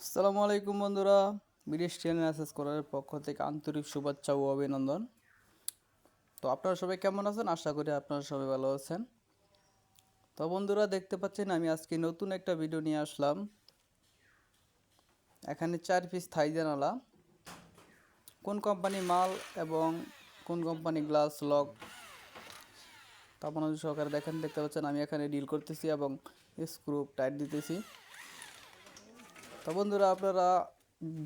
আসসালামু আলাইকুম বন্ধুরা, বিদেশ চ্যানেল অ্যাসেস করার পক্ষ থেকে আন্তরিক শুভেচ্ছা ও অভিনন্দন। তো আপনারা সবাই কেমন আছেন? আশা করি আপনারা সবাই ভালো আছেন। তো বন্ধুরা, দেখতে পাচ্ছেন আমি আজকে নতুন একটা ভিডিও নিয়ে আসলাম। এখানে চার পিস থাই জানালা কোন কোম্পানি মাল এবং কোন কোম্পানি গ্লাস লক তা আপনারা সহকারে দেখেন, দেখতে পাচ্ছেন আমি এখানে ডিল করতেছি এবং স্ক্রু টাইট দিতেছি। তো বন্ধুরা, আপনারা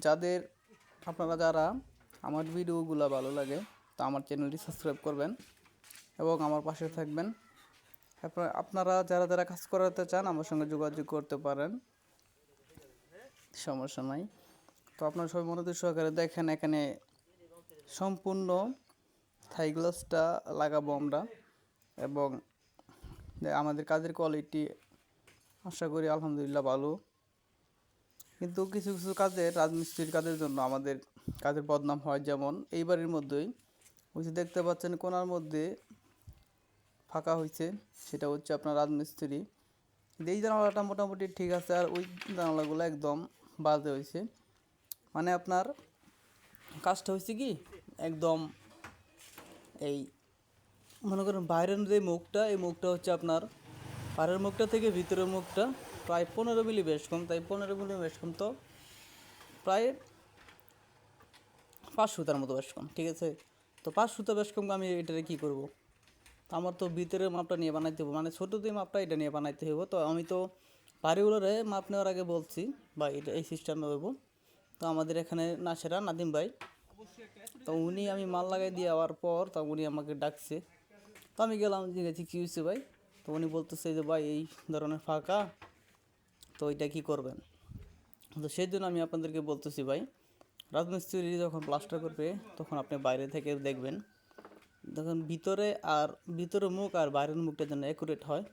যাদের, আপনারা যারা আমার ভিডিওগুলো ভালো লাগে, তো আমার চ্যানেলটি সাবস্ক্রাইব করবেন এবং আমার পাশে থাকবেন। আপনারা যারা যারা কাজ করাতে চান, আমার সঙ্গে যোগাযোগ করতে পারেন। সমস্যা নাই। তো আপনারা সবাই মনোযোগ সহকারে দেখেন, এখানে সম্পূর্ণ থাই গ্লাসটা লাগাবো আমরা এবং আমাদের কাজের কোয়ালিটি আশা করি আলহামদুলিল্লাহ ভালো। কিন্তু কিছু কিছু কাজে, রাজমিস্ত্রির কাজের জন্য আমাদের কাজের বদনাম হয় যেমন এইবারের মধ্যেই। ওই দেখতে পাচ্ছেন কোনার মধ্যে ফাঁকা হয়েছে সেটা হচ্ছে আপনার রাজমিস্ত্রি। এই জানালাটা মোটামুটি ঠিক আছে, আর ওই জানালাগুলো একদম বাজে হয়েছে মানে আপনার কাজটা হয়েছে কি? একদম এই, মনে করেন বাইরের যে মুখটা, এই মুখটা হচ্ছে আপনার বাইরের মুখটা থেকে ভিতরের মুখটা প্রায় পনেরো মিলি বেশ কম, তাই পনেরো মিলি বেশ কম তো প্রায় পাঁচ সুতার মতো বেশ কম, ঠিক আছে? তো পাঁচ সুতা বেশ কম আমি এটারে কী করব? তো আমার তো ভিতরের মাপটা নিয়ে বানাইতে হবে মানে ছোটো দিয়ে মাপটা এটা নিয়ে বানাইতে হবে তো আমি তো বাড়িগুলোরে মাপ নেওয়ার আগে বলছি, বা এটা এই সিস্টেমে হইব। তো আমাদের এখানে নাসেরা নাদিম ভাই, তো উনি আমি মাল লাগাই দিয়ে যাওয়ার পর তা উনি আমাকে ডাকছে। তো আমি গেলাম জিজ্ঞেছি কী হয়েছে ভাই। তো উনি বলতেছে যে, ভাই, এই ধরনের ফাঁকা, তো এটা কী করবেন? তো সেই জন্য আমি আপনাদেরকে বলতেছি, ভাই, রাজমিস্ত্রি যখন প্লাস্টার করবে, তখন আপনি বাইরে থেকে দেখবেন। তখন ভিতরে আর ভিতরে মুখ আর বাইরের মুখটা যেন অ্যাকুরেট হয়।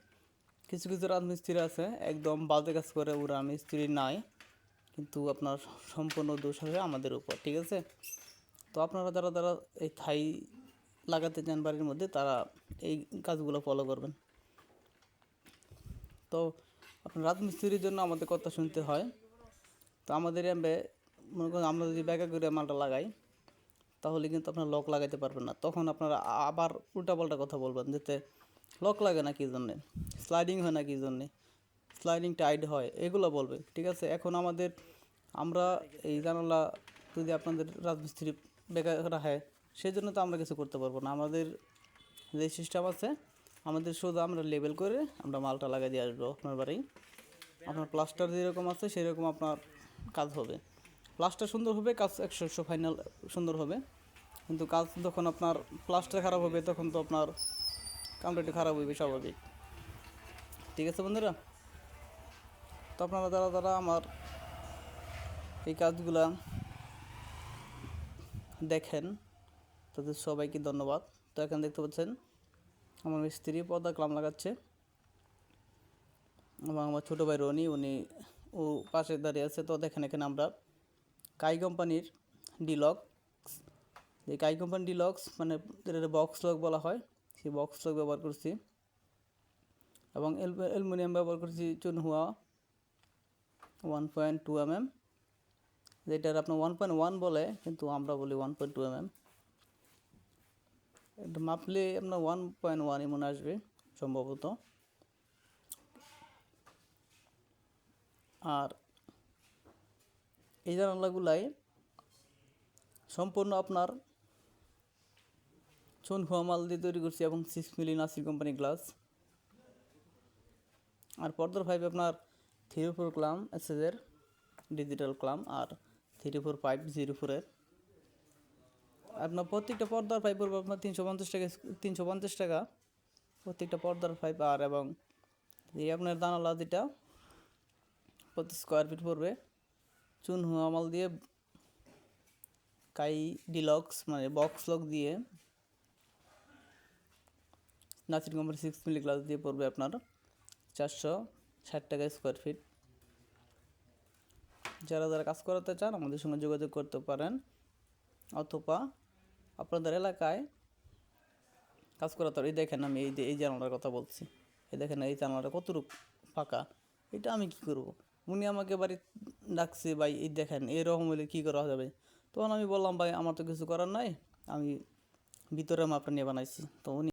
কিছু কিছু রাজমিস্ত্রি আছে, একদম বাজে কাজ করে ওরা মিস্ত্রি নাই, কিন্তু আপনার সম্পূর্ণ দোষ হবে আমাদের উপর, ঠিক আছে? তো আপনারা যারা যারা এই থাই লাগাতে চান বাড়ির মধ্যে, তারা এই কাজগুলো ফলো করবেন। তো আপনার রাজমিস্ত্রির জন্য আমাদের কথা শুনতে হয়। তো আমাদের এমবে মনে করেন আমরা যদি ব্যাগা করে মালটা লাগাই, তাহলে কিন্তু আপনার লক লাগাইতে পারবেন না। তখন আপনারা আবার উল্টাপাল্টা কথা বলবেন যাতে লক লাগে না কী জন্যে, স্লাইডিং হয় না কী জন্যে, স্লাইডিং টাইট হয়, এগুলো বলবে, ঠিক আছে? এখন আমাদের, আমরা এই জানালা যদি আপনাদের রাজমিস্ত্রি বেকার রাখে সেই জন্য তো আমরা কিছু করতে পারব না। আমাদের যে সিস্টেম আছে আমাদের শুধু আমরা লেবেল করে আমরা মালটা লাগিয়ে দিয়ে আসব আপনার বাড়ি। আপনার প্লাস্টার যেরকম আছে সেরকম আপনার কাজ হবে। প্লাস্টার সুন্দর হবে, কাজ একশো একশো ফাইনাল সুন্দর হবে। কিন্তু কাজ যখন আপনার প্লাস্টার খারাপ হবে তখন তো আপনার কামটা একটু খারাপ হইবে স্বাভাবিক। ঠিক আছে বন্ধুরা? তো আপনারা যারা যারা আমার এই কাজগুলা দেখেন, তাদের সবাইকে ধন্যবাদ। তো এখানে দেখতে পাচ্ছেন আমার স্ত্রী পর্দা ক্লাম লাগাচ্ছে। এবং আমার ছোটো ভাই রনি, উনি ও পাশে দাঁড়িয়ে আছে। তো দেখেন এখানে আমরা কাই কোম্পানির ডিলক্স। এই কাই কোম্পানি ডিলক্স মানে যেটা বক্স লক বলা হয়, সেই বক্স লক ব্যবহার করছি। এবং অ্যালুমিনিয়াম ব্যবহার করছি Chunhua one point two M M যেটার আপনার ওয়ান পয়েন্ট ওয়ান বলে, কিন্তু আমরা বলি one point two M M এটা মাপলে আপনার ওয়ান পয়েন্ট ওয়ান এমন আসবে সম্ভবত। আর এই জানালাগুলাই সম্পূর্ণ আপনার চুন মাল দিয়ে তৈরি করছি এবং six milli Nasir company glass আর পর্দার ফাইভ আপনার থ্রি ফোর ক্লাম এসএসের ডিজিটাল ক্লাম আর থ্রি ফোর ফাইভ জিরো ফোরের আপনার প্রত্যেকটা পর্দার পাইপ পড়বে আপনার তিনশো পঞ্চাশ টাকা, তিনশো পঞ্চাশ টাকা। প্রত্যেকটা পর্দার পাইপ আর এবং এই আপনার দানালা যেটা, প্রতি স্কোয়ার ফিট পড়বে। চুন মাল দিয়ে কাই ডিলক্স মানে বক্স লক দিয়ে Nasir company six milli glass দিয়ে পড়বে আপনার চারশো ষাট টাকা স্কোয়ার ফিট যারা যারা কাজ করাতে চান, আমাদের সঙ্গে যোগাযোগ করতে পারেন। অথবা আপনাদের এলাকায় কাজ করা তো এই দেখেন আমি এই এই জানালার কথা বলছি। এই দেখেন এই জানালাটা কতটুকু ফাঁকা। এটা আমি কি করব? উনি আমাকে বাড়ি ডাকছে, ভাই, এই দেখেন এরকম হলে কী করা যাবে? তখন আমি বললাম, ভাই, আমার তো কিছু করার নাই। আমি ভিতরে মাপটা নিয়ে বানাইছি। তো উনি